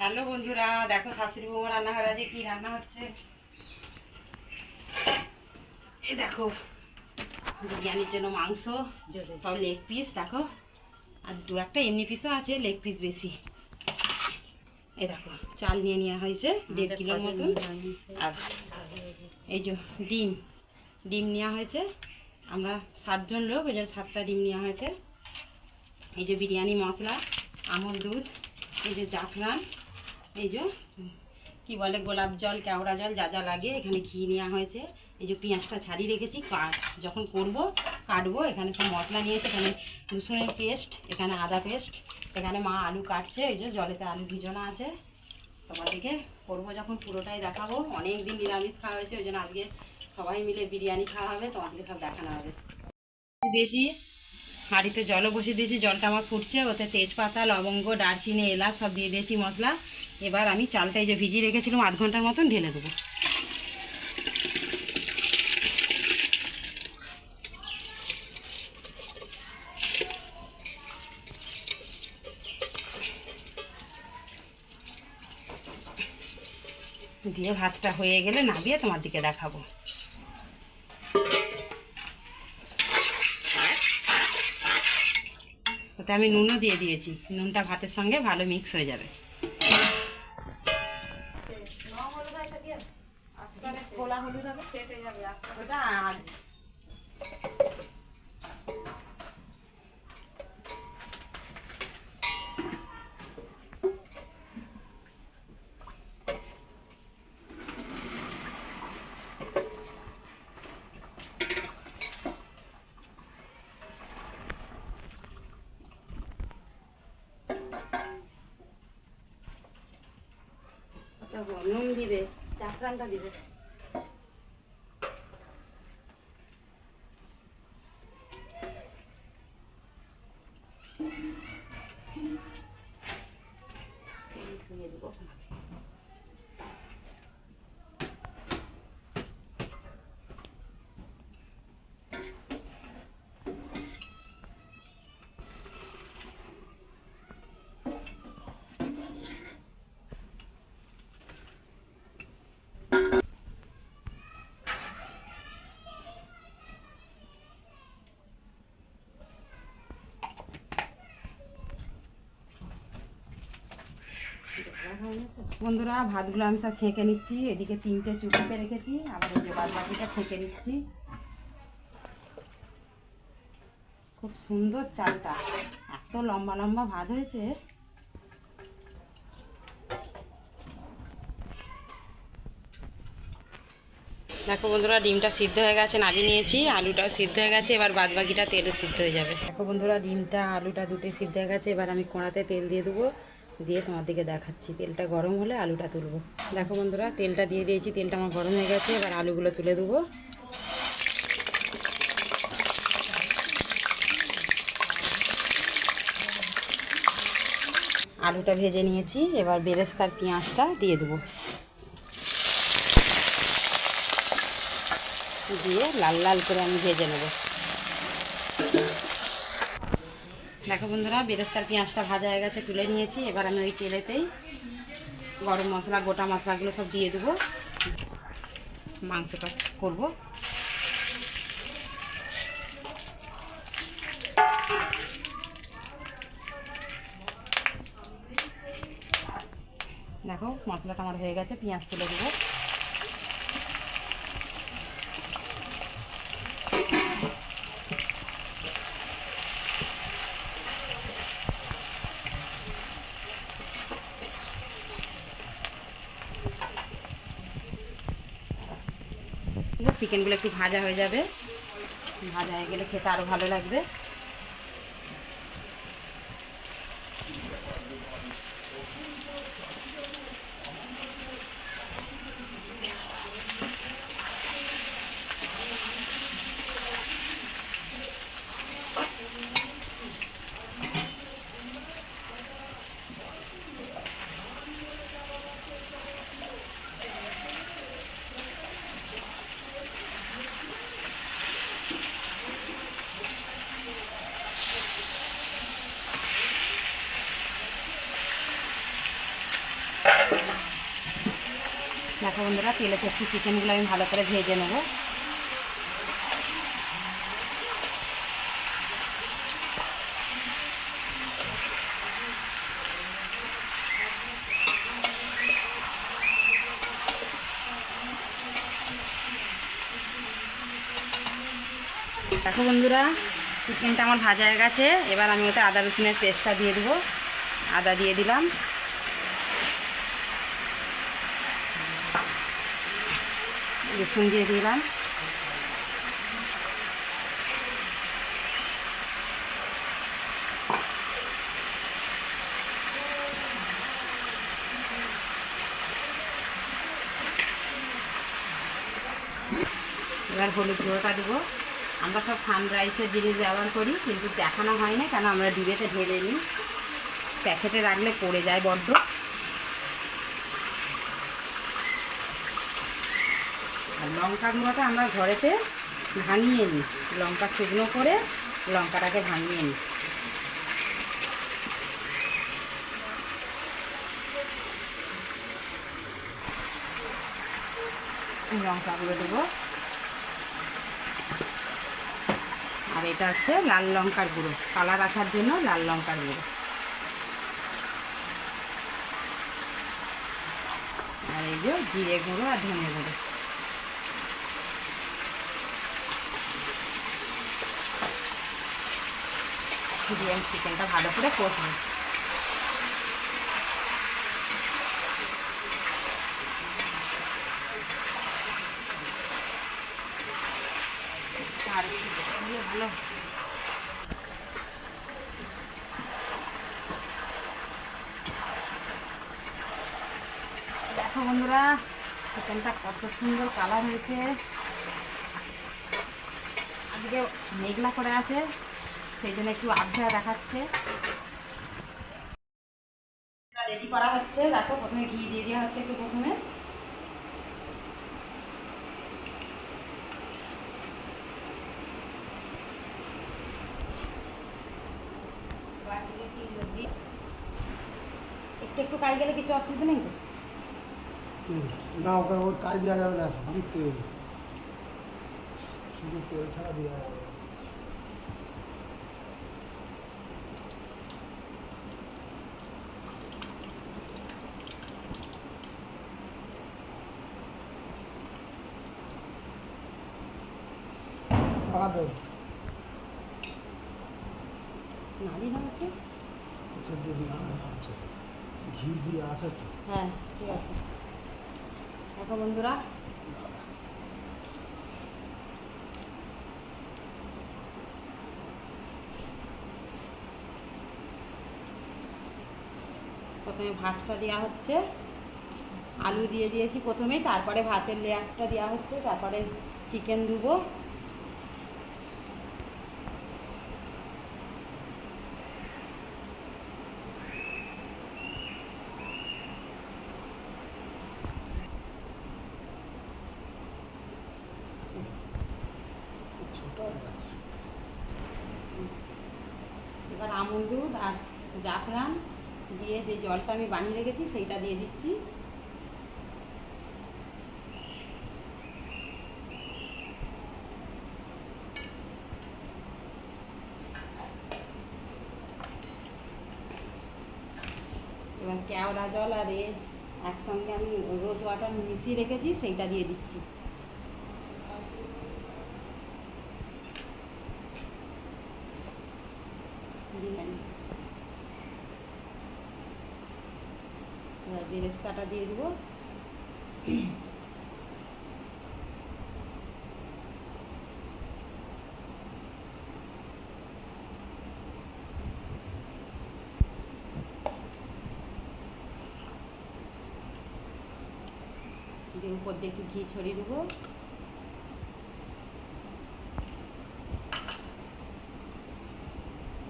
Hello বন্ধুরা দেখো শাশুড়ি বৌমা রান্নাঘরে আজকে কি রান্না হচ্ছে? এই দেখো বিরিয়ানির জন্য মাংস সব লেগ পিস দেখো। আর দু একটা এমনি পিসও আছে লেগ পিস বেশি। এই দেখো চাল নিয়ে নেওয়া হয়েছে দেড় কিলোর মতন। আর এই যে ডিম ডিম নেওয়া হয়েছে। আমরা সাতজন লোক ওই জন্য সাতটা ডিম নেওয়া হয়েছে। এই যে বিরিয়ানি মশলা আমল দুধ এই যে জাফরান এই যে, কি বলে, গোলাপ জল, কেওড়া জল, যা যা লাগে এখানে ঘি নেওয়া হয়েছে। এই যে পেঁয়াজটা ছাড়িয়ে রেখেছি যখন করব, কাটবো, এখানে সব মশলা নিয়েছে এখানে রসুনের পেস্ট, এখানে আদা পেস্ট, এখানে মা আলু কাটছে, এই যে জলেতে আলু ভিজানো আছে। তোমাদেরকে করব যখন, পুরোটাই দেখাবো। অনেক দিন নিরামিষ খাওয়া হয়েছে, ওই জন্য আজকে সবাই মিলে বিরিয়ানি খাওয়া হবে, তোমাদেরকে সব দেখানো হবে। দিয়েছি হাঁড়িতে জলও বসিয়ে দিয়েছি, জলটা আমার ফুটছে, ওতে তেজপাতা, লবঙ্গ, দারচিনি, এলাচ সব দিয়ে দিয়েছি মশলা। এবার আমি চালটা এই যে ভিজিয়ে রেখেছিলাম, আধ ঘণ্টার মতন ঢেলে দেবো। দিয়ে ভাতটা হয়ে গেলে নামিয়ে তোমার দিকে দেখাবো। ওতে আমি নুনও দিয়ে দিয়েছি। নুনটা ভাতের সঙ্গে ভালো মিক্স হয়ে যাবে। খোলা হলুদ হবে আর- ওটা দিবে জাফরানটা দিবে। বন্ধুরা ভাতগুলো আমি সব ছেঁকে নিচ্ছি। এদিকে তিনটে চুপিতে রেখেছি আবার এই যে বাদ বাকিটা ছেঁকে নিচ্ছি। খুব সুন্দর চালটা। এত লম্বা লম্বা ভাত হয়েছে। দেখো বন্ধুরা ডিমটা সিদ্ধ হয়ে গেছে নামিয়ে নিয়েছি। আলুটাও সিদ্ধ হয়ে গেছে এবার বাদ বাকিটা তেলে সিদ্ধ হয়ে যাবে। দেখো বন্ধুরা ডিমটা আলুটা দুটোই সিদ্ধ হয়ে গেছে এবার আমি কড়াতে তেল দিয়ে দেবো। দিয়ে তোমার দিকে দেখাচ্ছি। তেলটা গরম হলে আলুটা তুলবো। দেখো বন্ধুরা, তেলটা দিয়ে দিয়েছি, তেলটা আমার গরম হয়ে গেছে, এবার আলুগুলো তুলে দেবো। আলুটা ভেজে নিয়েছি, এবার বেরেস্তার পেঁয়াজটা দিয়ে দেবো। দিয়ে লাল লাল করে আমি ভেজে নেব। দেখো বন্ধুরা, বেরেস্তার পেঁয়াজটা ভাজা হয়ে গেছে, তুলে নিয়েছি। এবার আমি ওই তেলেতেই গরম মশলা, গোটা মশলাগুলো সব দিয়ে দেবো। মাংসটা করব। দেখো, মশলাটা আমার হয়ে গেছে, পেঁয়াজ তুলে দেবো। চিকেনগুলো একটু ভাজা হয়ে যাবে। ভাজা হয়ে গেলে খেতে আরও ভালো লাগবে। দেখো বন্ধুরা তেলে একটু চিকেনগুলো আমি ভালো করে ভেজে নেব। দেখো বন্ধুরা চিকেনটা আমার ভাজা হয়ে গেছে। এবার আমি ওতে আদা রসুনের পেস্টটা দিয়ে দেবো। আদা দিয়ে দিলাম। রসুন দিয়ে দিলাম এবার হলুদ গুঁড়োটা দেবো। আমরা সব সানরাইসের জিনিস ব্যবহার করি, কিন্তু দেখানো হয় না কেন আমরা ডিবেতে ঢেলে নিই। প্যাকেটে রাখলে পড়ে যায় বড্ড। আর লঙ্কা গুঁড়োটা আমরা ঘরেতে ভাঙিয়ে নিই। লঙ্কা শুকনো করে লঙ্কাটাকে ভাঙিয়ে নিই। লঙ্কা গুঁড়ো দেবো। আর এটা হচ্ছে লাল লঙ্কার গুঁড়ো। কালার আসার জন্য লাল লঙ্কার গুঁড়ো। আর এই যে জিরে গুঁড়ো আর ধনে গুঁড়ো। আমি চিকেনটা ভালো করে কষবো দেখো বন্ধুরা চিকেনটা কত সুন্দর কালার হয়েছে। আজকে মেঘলা করে আছে। সেই জন্য একটু আবছা দেখাচ্ছে। রেডি করা হচ্ছে। দেখো প্রথমে ঘি দিয়ে দেওয়া হচ্ছে একটু প্রথমে। একটু একটু কাজ গেলে কিছু অসুবিধা নেই তো? না ওকে ওর কাজ দেওয়া যাবে না শুধু তেল ছাড়া দেওয়া যাবে নাড়া আছে ঘি দিয়ে আছে তো। হ্যাঁ ঠিক আছে। দেখো বন্ধুরা। প্রথমে ভাতটা দেওয়া হচ্ছে। আলু দিয়ে দিয়েছি প্রথমে তারপরে ভাতের লেয়ারটা দেওয়া হচ্ছে। তারপরে চিকেন দেবো ছোট আছে এবার আমুল দুধ আর জাফরান দিয়ে যে জলটা আমি বানিয়ে রেখেছি, সেইটা দিয়ে দিচ্ছি। এবার কেওড়া জল আর এ একসঙ্গে আমি রোজ ওয়াটার মিশিয়ে রেখেছি, সেইটা দিয়ে দিচ্ছি বিরিয়ানি এবার বেরেস্তাটা দিয়ে দেবো। দিয়ে উপর দিয়ে একটু ঘি ছড়িয়ে দেবো।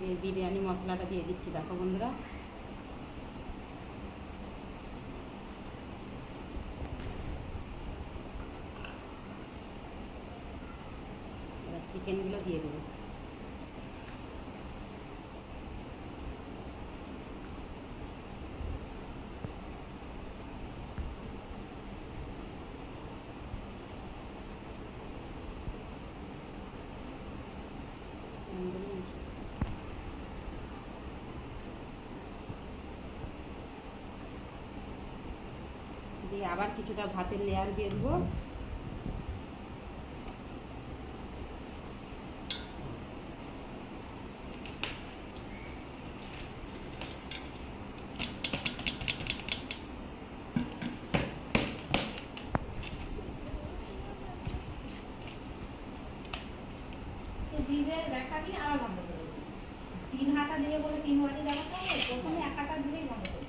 দিয়ে বিরিয়ানি মশলাটা দিয়ে দিচ্ছি, দেখো বন্ধুরা। চিকেনগুলো দিয়ে দেবো। দিয়ে আবার কিছুটা ভাতের লেয়ার দিয়ে দেবো। বন্ধ করে দিবি তিন হাতা দিবে বলে তিন বাজে দেখাতে হবে, প্রথমে এক হাতা দিলেই বন্ধ করে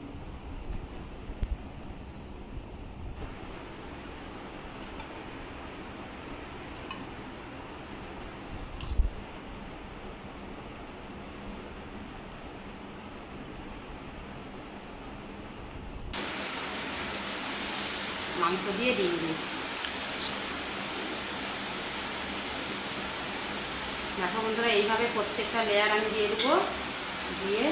মাংস দিয়ে ডিম দিই দেখো বন্ধুরা, এইভাবে প্রত্যেকটা লেয়ার আমি দিয়ে দেবো। দিয়ে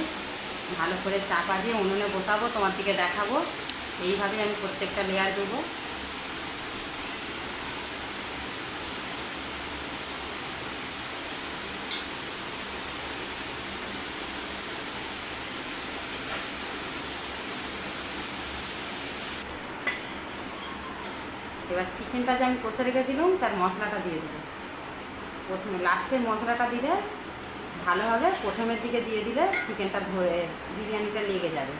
ভালো করে চাপা দিয়ে উনুনে বসাবো, তোমার দিকে দেখাবো। এইভাবে আমি প্রত্যেকটা লেয়ার দেবো। এবার চিকেনটা যে আমি কষে রেখেছিলাম, তার মশলাটা দিয়ে দেবো। প্রথমে লাস্টে মশলাটা দিলে ভালো হবে, প্রথমের দিকে দিয়ে দিলে চিকেনটা ধরে, বিরিয়ানিটা লেগে যাবে।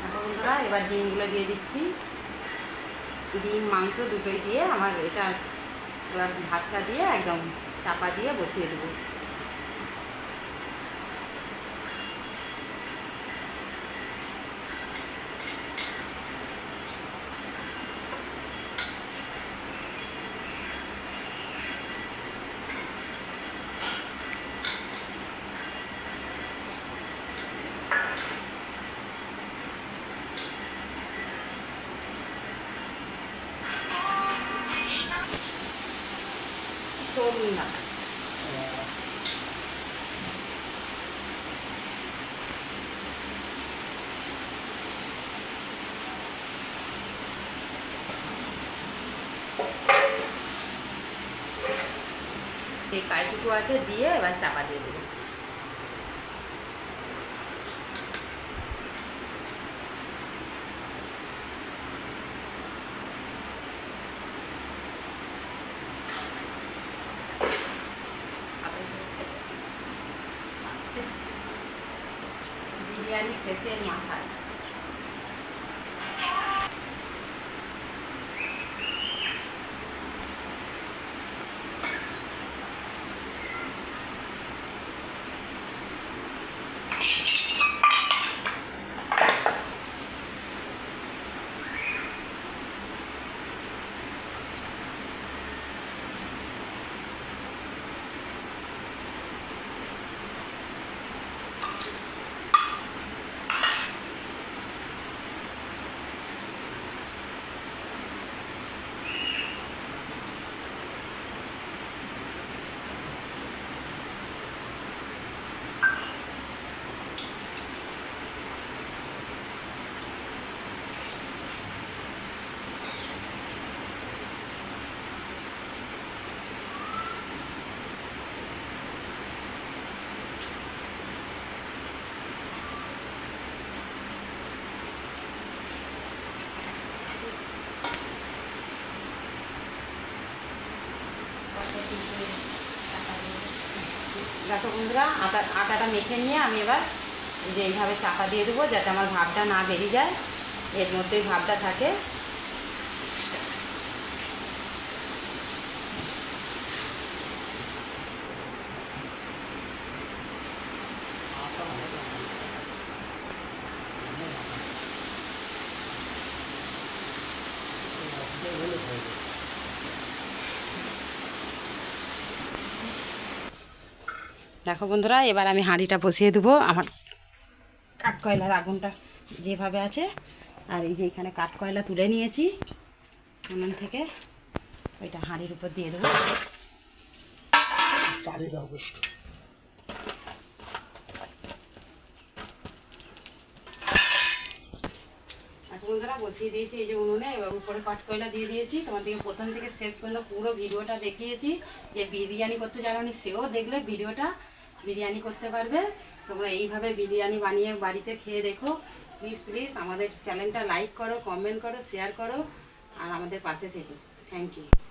দেখো বন্ধুরা, এবার ডিমগুলো দিয়ে দিচ্ছি। ডিম, মাংস দুটোই দিয়ে আমার এটা ভাতটা দিয়ে একদম চাপা দিয়ে বসিয়ে দেবো তরুণ না এই কাইটুকু আছে দিয়ে এবার চাপা দিয়ে দেবো। বিরিয়ানি শেষের মাথায়। দেখো বন্ধুরা, আটা, আটাটা মেখে নিয়ে আমি এবার যে এইভাবে চাপা দিয়ে দেবো যাতে আমার ভাবটা না বেরিয়ে যায়। এর মধ্যেই ভাবটা থাকে। দেখো বন্ধুরা, এবার আমি হাঁড়িটা বসিয়ে দেবো। আমার কাঠকয়লার আগুনটা যেভাবে আছে, আর এই যে এখানে কাঠকয়লা তুলে নিয়েছি, উনুন থেকে ওইটা হাঁড়ির উপর দিয়ে দেবো। দাও বন্ধুরা, বসিয়ে দিয়েছি এই যে উনুনে, এবার উপরে পাটকয়লা দিয়ে দিয়েছি। তোমাদেরকে প্রথম থেকে শেষ পর্যন্ত পুরো ভিডিওটা দেখিয়েছি। যে বিরিয়ানি করতে জানো সেও দেখলে ভিডিওটা বিরিয়ানি করতে পারবে। তোমরা এইভাবে বিরিয়ানি বানিয়ে বাড়িতে খেয়ে দেখো। প্লিজ প্লিজ আমাদের চ্যানেলটা লাইক করো কমেন্ট করো শেয়ার করো, আর আমাদের পাশে থেকো। Thank you